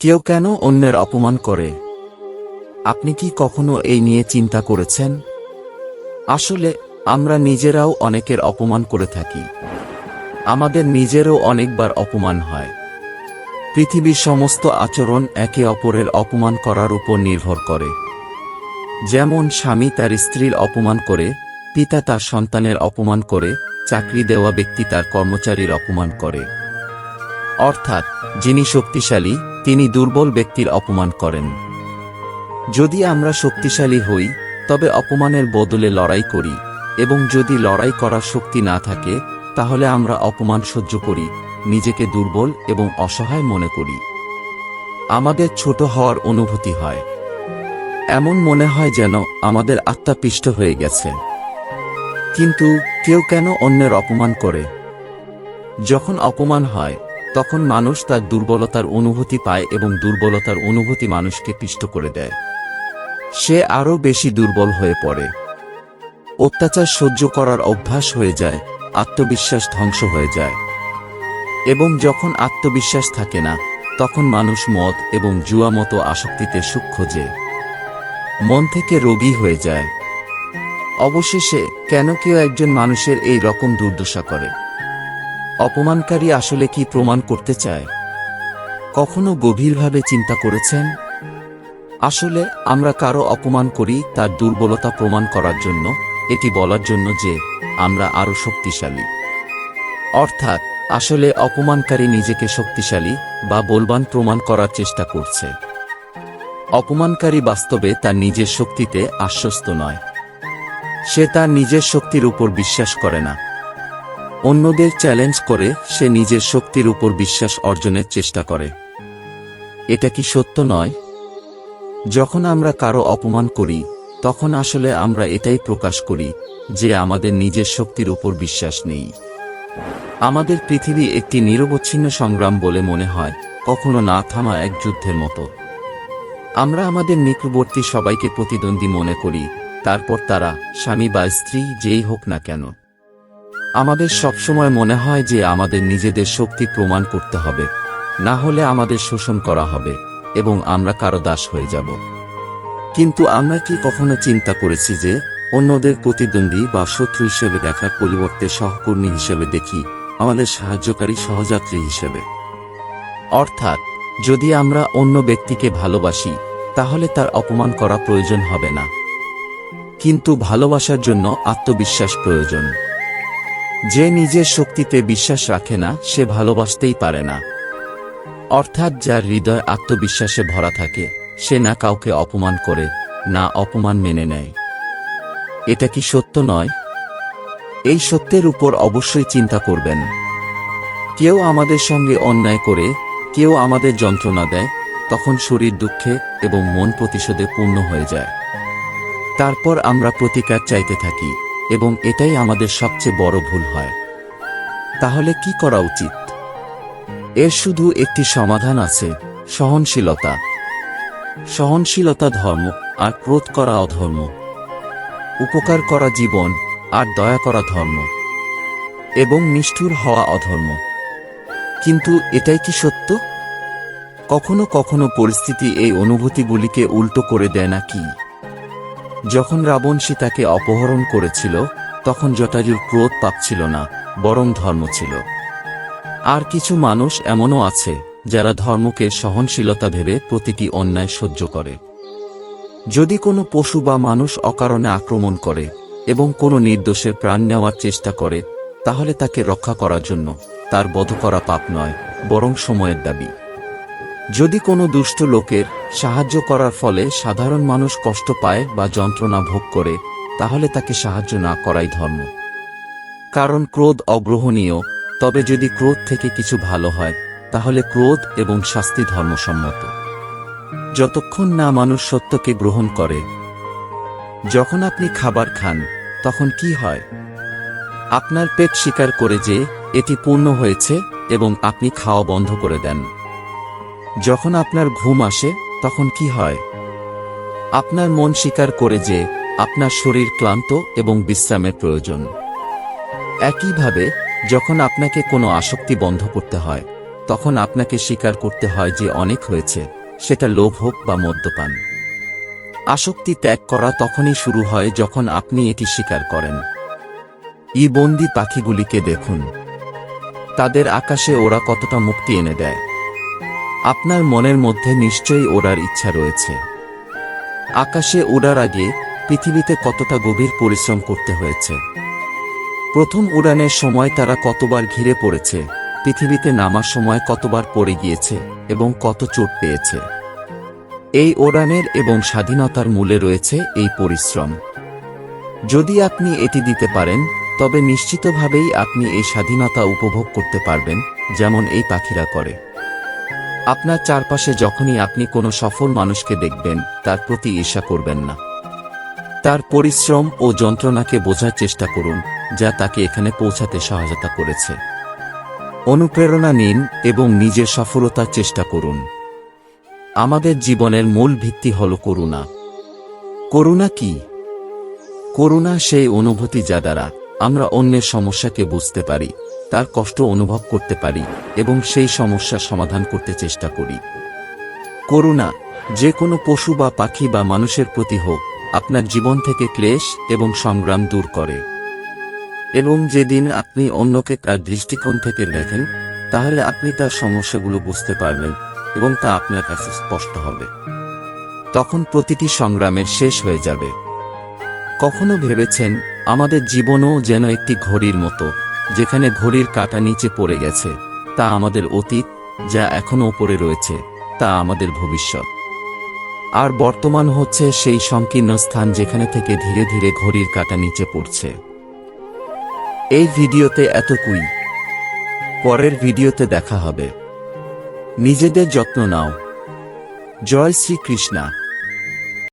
কেউ কেন অন্যের অপমান করে? আপনি কি কখনো এই নিয়ে চিন্তা করেছেন? আসলে, আমরা নিজেরাও অনেকের অপমান করে থাকি। আমাদের নিজেরও অনেকবার অপমান হয়। পৃথিবীর সমস্ত আচরণ একে অপরের অপমান করার উপর নির্ভর করে। যেমন স্বামী তার স্ত্রীর অপমান করে, পিতা তার সন্তানের অপমান করে, চাকরি দেওয়া ব্যক্তি তার কর্মচারীর অপমান করে। অর্থাৎ, যিনি শক্তিশালী, তিনি দুর্বল ব্যক্তির অপমান করেন। যদি আমরা শক্তিশালী হই, তবে অপমানের বদলে লড়াই করি, এবং যদি লড়াই করার শক্তি না থাকে, তাহলে আমরা অপমান সহ্য করি, নিজেকে দুর্বল এবং অসহায় মনে করি। আমাদের ছোট হওয়ার অনুভূতি হয়। এমন মনে হয় যেন আমাদের আত্মা পিষ্ট হয়ে গেছে। কিন্তু কেউ কেন অন্যের অপমান করে? যখন অপমান হয় তখন মানুষ তার দুর্বলতার অনুভূতি পায় এবং দুর্বলতার অনুভূতি মানুষকে পিষ্ট করে দেয়। সে আরও বেশি দুর্বল হয়ে পড়ে। অত্যাচার সহ্য করার অভ্যাস হয়ে যায়, আত্মবিশ্বাস ধ্বংস হয়ে যায়। এবং যখন আত্মবিশ্বাস থাকে না, তখন মানুষ মদ এবং জুয়া মতো আসক্তিতে সুখ খোঁজে। মন থেকে রোগী হয়ে যায়। অবশেষে কেন কেউ একজন মানুষের এই রকম দুর্দশা করে? অপমানকারী আসলে কি প্রমাণ করতে চায়? কখনো গভীরভাবে চিন্তা করেছেন? আসলে আমরা কারও অপমান করি তার দুর্বলতা প্রমাণ করার জন্য, এটি বলার জন্য যে আমরা আরও শক্তিশালী। অর্থাৎ, আসলে অপমানকারী নিজেকে শক্তিশালী বা বলবান প্রমাণ করার চেষ্টা করছে। অপমানকারী বাস্তবে তার নিজের শক্তিতে আশ্বস্ত নয়। সে তার নিজের শক্তির উপর বিশ্বাস করে না। অন্যদের চ্যালেঞ্জ করে সে নিজের শক্তির উপর বিশ্বাস অর্জনের চেষ্টা করে। এটা কি সত্য নয়? যখন আমরা কারও অপমান করি, তখন আসলে আমরা এটাই প্রকাশ করি যে আমাদের নিজের শক্তির উপর বিশ্বাস নেই। আমাদের পৃথিবী একটি নিরবচ্ছিন্ন সংগ্রাম বলে মনে হয়, কখনো না থামা এক যুদ্ধের মতো। আমরা আমাদের নিকটবর্তী সবাইকে প্রতিদ্বন্দ্বী মনে করি, তারপর তারা স্বামী বা স্ত্রী যেই হোক না কেন। আমাদের সবসময় মনে হয় যে আমাদের নিজেদের শক্তি প্রমাণ করতে হবে। না হলে আমাদের শোষণ করা হবে এবং আমরা কারও দাস হয়ে যাব। কিন্তু আমরা কি কখনো চিন্তা করেছি যে অন্যদের প্রতিদ্বন্দ্বী বা শত্রু হিসেবে দেখার পরিবর্তে সহকর্মী হিসেবে দেখি, আমাদের সাহায্যকারী সহযাত্রী হিসেবে? অর্থাৎ, যদি আমরা অন্য ব্যক্তিকে ভালোবাসি, তাহলে তার অপমান করা প্রয়োজন হবে না। কিন্তু ভালোবাসার জন্য আত্মবিশ্বাস প্রয়োজন। যে নিজের শক্তিতে বিশ্বাস রাখে না, সে ভালোবাসতেই পারে না। অর্থাৎ যার হৃদয় আত্মবিশ্বাসে ভরা থাকে, সে না কাউকে অপমান করে, না অপমান মেনে নেয়। এটা কি সত্য নয়? এই সত্যের উপর অবশ্যই চিন্তা করবেন। কেউ আমাদের সঙ্গে অন্যায় করে, কেউ আমাদের যন্ত্রণা দেয়, তখন শরীর দুঃখে এবং মন প্রতিশোধে পূর্ণ হয়ে যায়। তারপর আমরা প্রতিকার চাইতে থাকি। এবং এটাই আমাদের সবচেয়ে বড় ভুল হয়। তাহলে কি করা উচিত? এর শুধু একটি সমাধান আছে, সহনশীলতা। সহনশীলতা ধর্ম, আর ক্রোধ করা অধর্ম। উপকার করা জীবন, আর দয়া করা ধর্ম। এবং নিষ্ঠুর হওয়া অধর্ম। কিন্তু এটাই কি সত্য? কখনো কখনো পরিস্থিতি এই অনুভূতিগুলিকে উল্টো করে দেয় না কি? যখন রাবণ সীতাকে অপহরণ করেছিল, তখন জটাজুর ক্রোধ পাপ ছিল না, বরং ধর্ম ছিল। আর কিছু মানুষ এমনও আছে, যারা ধর্মকে সহনশীলতা ভেবে প্রতিটি অন্যায় সহ্য করে। যদি কোনো পশু বা মানুষ অকারণে আক্রমণ করে এবং কোনো নির্দোষের প্রাণ নেওয়ার চেষ্টা করে, তাহলে তাকে রক্ষা করার জন্য তার বধ করা পাপ নয়, বরং সময়ের দাবি। যদি কোনো দুষ্ট লোকের সাহায্য করার ফলে সাধারণ মানুষ কষ্ট পায় বা যন্ত্রণা ভোগ করে, তাহলে তাকে সাহায্য না করাই ধর্ম। কারণ ক্রোধ অগ্রহণীয়, তবে যদি ক্রোধ থেকে কিছু ভালো হয়, তাহলে ক্রোধ এবং শাস্তি ধর্মসম্মত। যতক্ষণ না মানুষ সত্যকে গ্রহণ করে, যখন আপনি খাবার খান, তখন কি হয়? আপনার পেট স্বীকার করে যে, এটি পূর্ণ হয়েছে এবং আপনি খাওয়া বন্ধ করে দেন। যখন আপনার ঘুম আসে, তখন কি হয়? আপনার মন স্বীকার করে যে, আপনার শরীর ক্লান্ত এবং বিশ্রামের প্রয়োজন। একইভাবে, যখন আপনাকে কোনো আসক্তি বন্ধ করতে হয়, তখন আপনাকে স্বীকার করতে হয় যে, অনেক হয়েছে, সেটা লোভ হোক বা মদ্যপান। আসক্তি ত্যাগ করা তখনই শুরু হয় যখন আপনি এটি স্বীকার করেন। ই বন্দি পাখিগুলিকে দেখুন। তাদের আকাশে ওরা কতটা মুক্তি এনে দেয়। আপনার মনের মধ্যে নিশ্চয়ই ওড়ার ইচ্ছা রয়েছে। আকাশে ওড়ার আগে পৃথিবীতে কতটা গভীর পরিশ্রম করতে হয়েছে? প্রথম উড়ানের সময় তারা কতবার ঘিরে পড়েছে? পৃথিবীতে নামার সময় কতবার পড়ে গিয়েছে এবং কত চোট পেয়েছে? এই ওড়ানের এবং স্বাধীনতার মূলে রয়েছে এই পরিশ্রম। যদি আপনি এটি দিতে পারেন, তবে নিশ্চিতভাবেই আপনি এই স্বাধীনতা উপভোগ করতে পারবেন, যেমন এই পাখিরা করে। আপনার চারপাশে যখনই আপনি কোনো সফল মানুষকে দেখবেন, তার প্রতি ঈর্ষা করবেন না। তার পরিশ্রম ও যন্ত্রণাকে বোঝার চেষ্টা করুন, যা তাকে এখানে পৌঁছাতে সহায়তা করেছে। অনুপ্রেরণা নিন এবং নিজের সফলতার চেষ্টা করুন। আমাদের জীবনের মূল ভিত্তি হল করুণা। করুণা কি? করুণা সেই অনুভূতি যা দ্বারা আমরা অন্যের সমস্যাকে বুঝতে পারি। তার কষ্ট অনুভব করতে পারি এবং সেই সমস্যার সমাধান করতে চেষ্টা করি। করুণা, যে কোনো পশু বা পাখি বা মানুষের প্রতি হোক, আপনার জীবন থেকে ক্লেশ এবং সংগ্রাম দূর করে। এবং যেদিন আপনি অন্যকে তার দৃষ্টিকোণ থেকে দেখেন, তাহলে আপনি তার সমস্যাগুলো বুঝতে পারবেন এবং তা আপনার কাছে স্পষ্ট হবে। তখন প্রতিটি সংগ্রামের শেষ হয়ে যাবে। কখনো ভেবেছেন, আমাদের জীবনও যেন একটি ঘড়ির মতো। যেখানে ঘড়ির কাটা নিচে পড়ে গেছে, তা আমাদের অতীত, যা এখনও ওপরে রয়েছে, তা আমাদের ভবিষ্যৎ। আর বর্তমান হচ্ছে সেই সংকীর্ণ স্থান যেখানে থেকে ধীরে ধীরে ঘড়ির কাটা নিচে পড়ছে। এই ভিডিওতে এতকুই। পরের ভিডিওতে দেখা হবে। নিজেদের যত্ন নাও। জয় শ্রীকৃষ্ণা।